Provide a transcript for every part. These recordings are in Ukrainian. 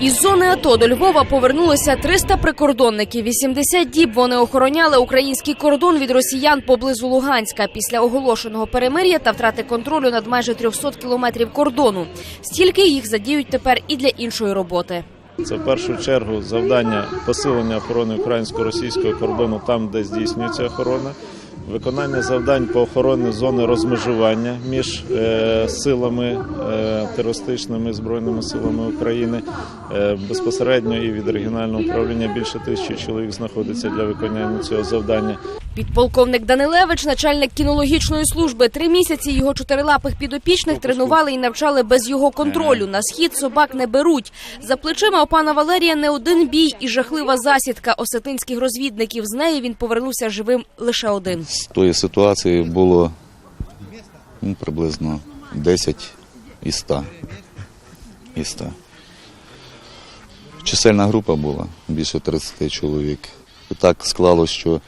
Із зони АТО до Львова повернулося 300 прикордонників. 80 діб вони охороняли український кордон від росіян поблизу Луганська після оголошеного перемир'я та втрати контролю над майже 300 кілометрів кордону. Стільки їх задіють тепер і для іншої роботи. Це в першу чергу завдання посилення охорони українсько-російського кордону там, де здійснюється охорона. Виконання завдань по охороні зони розмежування між е, силами е, терористичними збройними силами України е, безпосередньо і від регіонального управління більше тисячі чоловік знаходиться для виконання цього завдання. Підполковник Данилевич, начальник кінологічної служби, три місяці його чотирилапих підопічних тренували і навчали без його контролю. На схід собак не беруть. За плечима у пана Валерія не один бій і жахлива засідка осетинських розвідників. З неї він повернувся живим лише один. З тої ситуації було ну, приблизно 10 із 100. Із 100. Чисельна група була більше 30 чоловік. І так склалось, що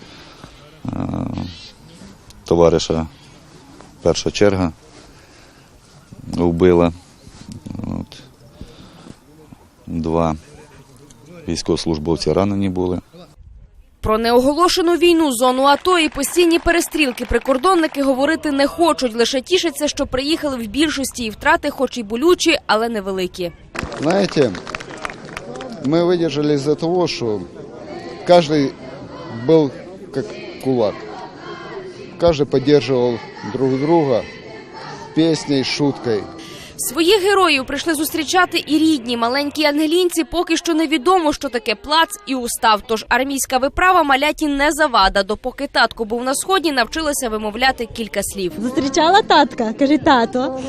товариша перша черга вбила. От. Два військовослужбовці ранені були. Про неоголошену війну, зону АТО і постійні перестрілки прикордонники говорити не хочуть. Лише тішаться, що приїхали в більшості і втрати, хоч і болючі, але невеликі. Знаете, мы выдержали из-за того, что каждый был как кулак. Каждый поддерживал друг друга песней, шуткой. Своїх героїв прийшли зустрічати і рідні маленькі ангелінці. Поки що невідомо, що таке плац і устав. Тож армійська виправа маляті не завада. Допоки татко був на сході, навчилася вимовляти кілька слів. Зустрічала татка, каже тато.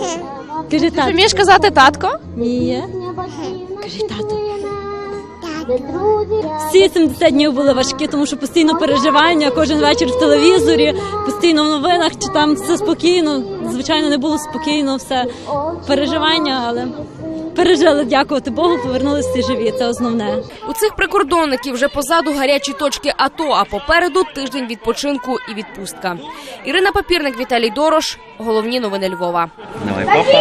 Каже тато. Вмієш казати татко? Ні. Каже тато. Всі 70 днів були важкі, тому що постійно переживання, кожен вечір в телевізорі, постійно в новинах, чи там все спокійно. Звичайно, не було спокійно, все переживання, але пережили, дякувати Богу, повернулися всі живі. Це основне. У цих прикордонників вже позаду гарячі точки АТО, а попереду тиждень відпочинку і відпустка. Ірина Папірник, Віталій Дорош. Головні новини Львова. Давай, папа.